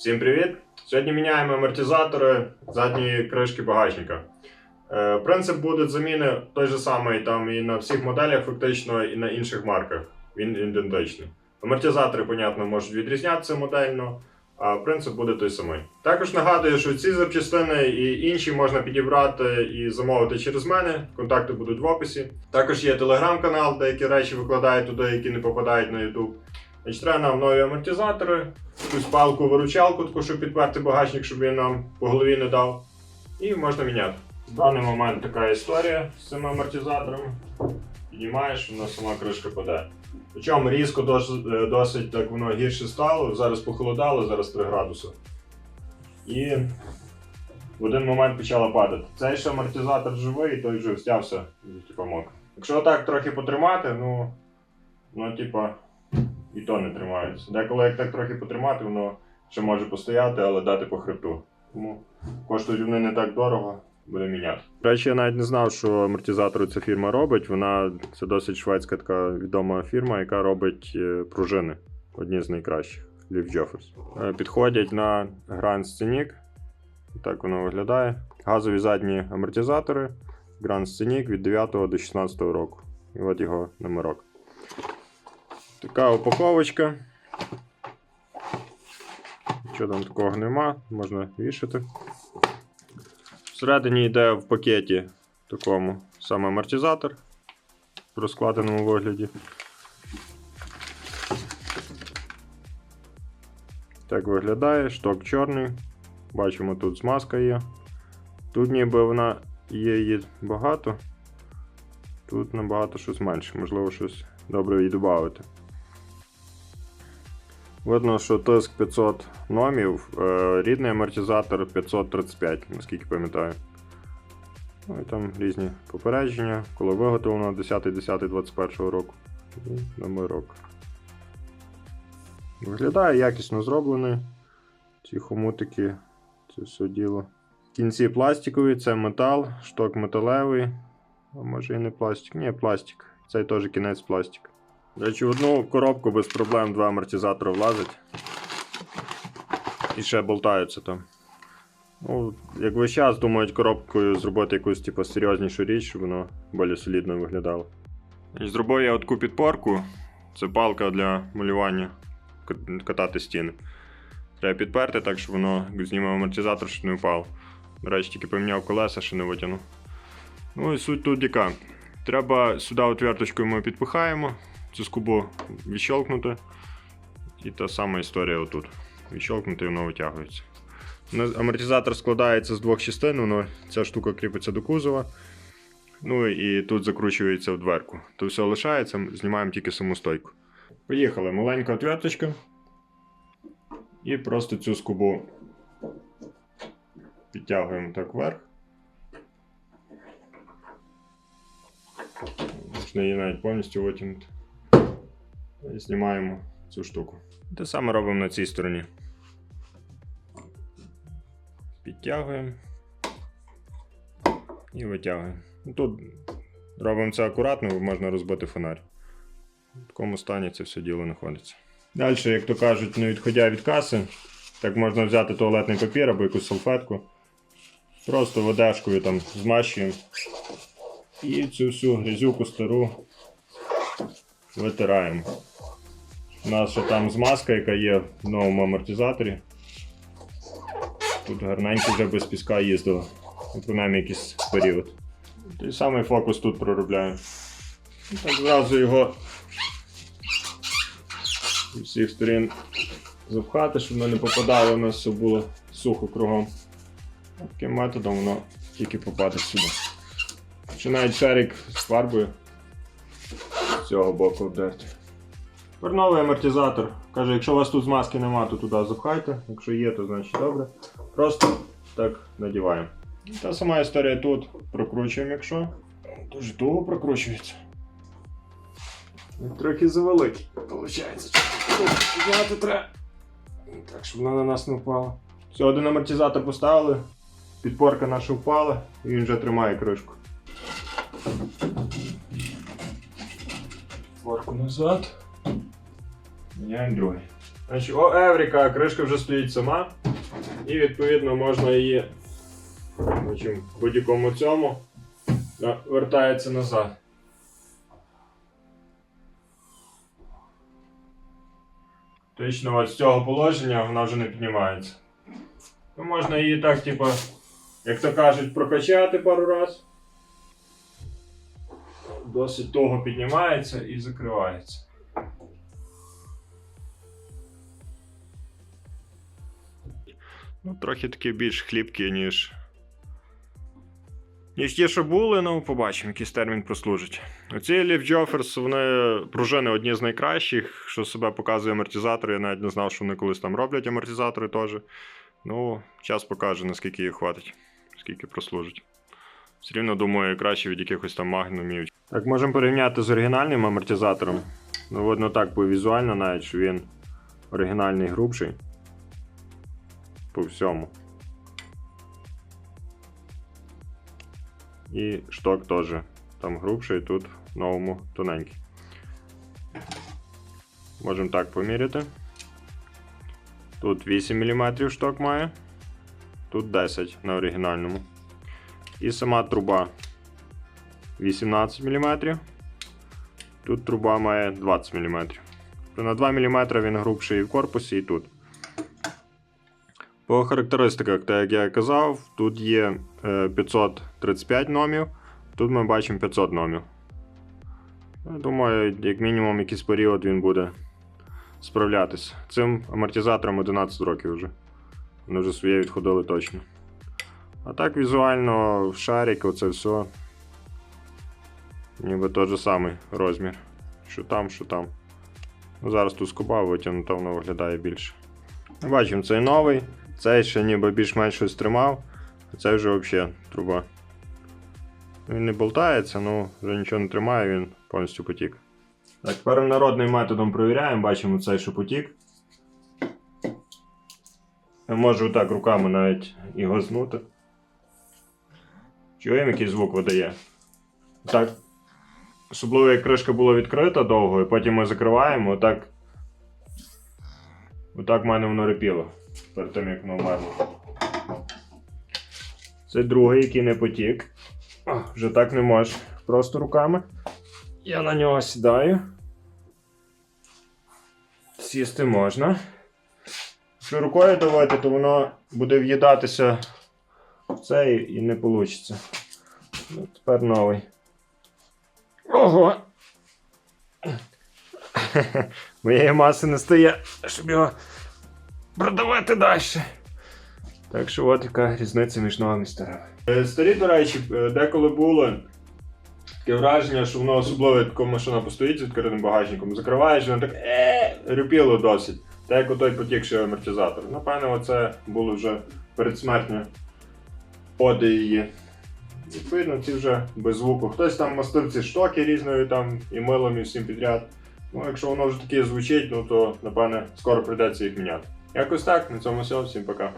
Всім привіт! Сьогодні міняємо амортизатори задньої кришки багажника. Е, принцип буде заміни той же самий там і на всіх моделях, фактично, і на інших марках. Він ідентичний. Амортизатори, понятно, можуть відрізнятися модельно, а принцип буде той самий. Також нагадую, що ці запчастини і інші можна підібрати і замовити через мене. Контакти будуть в описі. Також є телеграм-канал, деякі речі викладаю туди, які не попадають на YouTube. Треба нам нові амортизатори, якусь палку-виручалку, таку, щоб підперти багажник, щоб він нам по голові не дав. І можна міняти. В даний момент така історія з цими амортизаторами. Піднімаєш, воно сама кришка паде. Причому різко досить, е, досить так воно гірше стало, зараз похолодало, зараз 3 градуси. І в один момент почало падати. Цей ще амортизатор живий, той вже стявся, типу мок. Якщо так трохи потримати, ну, ну типа, і то не тримається. Деколи як так трохи потримати, воно ще може постояти, але дати по хребту. Тому коштують вони не так дорого, буде міняти. До речі, я навіть не знав, що амортизатори ця фірма робить. Вона це досить шведська така відома фірма, яка робить е, пружини. Одні з найкращих. Лів Джоферс. Е, Підходять на Grand Scenic. Так воно виглядає. Газові задні амортизатори. Grand Scenic від 9 до 16 року. І от його номерок. Така упаковочка. Нічого там такого нема, можна вішати. Всередині йде в пакеті такому саме амортизатор в розкладеному вигляді. Так виглядає, шток чорний. Бачимо, тут змазка є. Тут ніби вона є її багато. Тут набагато щось менше, можливо, щось добре її додати. Видно, що тиск 500 номів, е, рідний амортизатор 535, наскільки пам'ятаю. Ну і там різні попередження, коли виготовлено 10.10.21 року. І номерок. Виглядає якісно зроблений. Ці хомутики, це все діло. Кінці пластикові, це метал, шток металевий. А може і не пластик. Ні, пластик. Цей теж кінець пластик. До речі, в одну коробку без проблем два амортизатори влазять. І ще болтаються там. Ну, як весь час думають коробкою зробити якусь типу, серйознішу річ, щоб воно більш солідно виглядало. І зробив я таку підпорку. Це палка для малювання, катати стіни. Треба підперти так, щоб воно знімав амортизатор, щоб не впав. До речі, тільки поміняв колеса, ще не витягнув. Ну і суть тут яка. Треба сюди отверточкою ми підпихаємо, цю скобу відщелкнути. І та сама історія отут. Відщелкнути і воно витягується. Амортизатор складається з двох частин, воно, ця штука кріпиться до кузова. Ну і тут закручується в дверку. То все лишається, знімаємо тільки саму стойку. Поїхали, маленька отверточка. І просто цю скобу підтягуємо так вверх. Можна її навіть повністю витягнути. І знімаємо цю штуку. Те саме робимо на цій стороні. Підтягуємо і витягуємо. Ну, Тут робимо це акуратно, бо можна розбити фонарь. В такому стані це все діло знаходиться. Далі, як то кажуть, не відходя від каси, так можна взяти туалетний папір або якусь салфетку. Просто водешкою там змащуємо. І цю всю грязюку стару витираємо. У нас ще там змазка, яка є в новому амортизаторі. Тут гарненько вже без піска їздила. Принаймні якийсь період. Той самий фокус тут проробляю. Так зразу його з всіх сторін запхати, щоб воно не попадало, у нас все було сухо кругом. Таким методом воно тільки попаде сюди. Чи навіть шарик з фарбою з цього боку вдерти. Тепер новий амортизатор. Каже, якщо у вас тут змазки нема, то туди запхайте. Якщо є, то значить добре. Просто так надіваємо. Та сама історія тут. Прокручуємо, якщо. Дуже довго прокручується. Трохи завеликий, виходить. Підняти треба. Так, щоб вона на нас не впала. Все, один амортизатор поставили. Підпорка наша впала, і він вже тримає кришку. Підпорку назад. Міняємо другий. Значить, о, Евріка, кришка вже стоїть сама. І відповідно можна її в будь-якому цьому вертається назад. Точно от з цього положення вона вже не піднімається. Ну, можна її так, типу, як то кажуть, прокачати пару раз. Досить того піднімається і закривається. Ну, трохи такі більш хлібкі, ніж. Ніж ті, що були, ну побачимо, якийсь термін прослужить. Оці Leaf Joffers, вони пружини одні з найкращих, що себе показує амортизатор. Я навіть не знав, що вони колись там роблять амортизатори теж. Ну, час покаже, наскільки їх хватить, скільки прослужить. Все рівно думаю, краще від якихось там магнумів. Так, можемо порівняти з оригінальним амортизатором. Ну, видно так по візуально навіть, що він оригінальний грубший. По всьому. І шток теж там грубший, тут в новому тоненький. Можемо так поміряти. Тут 8 мм шток має, тут 10 на оригінальному. І сама труба 18 мм. Тут труба має 20 мм. На 2 мм він грубший і в корпусі, і тут. По характеристиках, так як я казав, тут є е, 535 номів, тут ми бачимо 500 номів. Думаю, як мінімум якийсь період він буде справлятися. Цим амортизатором 11 років вже. Вони вже своє відходили точно. А так візуально шарик, оце все. Ніби той же самий розмір. Що там, що там. Зараз тут скоба витягнута, воно виглядає більше. Бачимо, цей новий. Цей ще ніби більш-менш щось тримав, а цей вже взагалі труба. Він не болтається, ну вже нічого не тримає, він повністю потік. Так, тепер народним методом провіряємо, бачимо цей, що потік. Я можу так руками навіть і гознути. Чуємо, який звук видає. Так. Особливо як кришка була відкрита довго, і потім ми закриваємо, отак. Отак в мене воно репіло перед тим, як воно вмерло. Це другий, який не потік. Вже так не можеш. Просто руками. Я на нього сідаю. Сісти можна. Якщо рукою давати, то воно буде в'їдатися в цей і не вийде. Ну, тепер новий. Ого! Моєї маси не стає, щоб його продавати далі. Так що от яка різниця між новими і старими. Е, Старі, до речі, е, деколи було таке враження, що воно особливо коли машина постоїть з відкритим багажником, закриваєш, воно так е рюпіло досить. Так як отой потікший амортизатор. Напевно, це було вже передсмертне оди її. Відповідно, ці вже без звуку. Хтось там мастив ці штоки різною там і милом, і всім підряд. Ну, якщо воно вже таке звучить, ну то напевне скоро прийдеться їх міняти. Якось так, на цьому все, всім пока.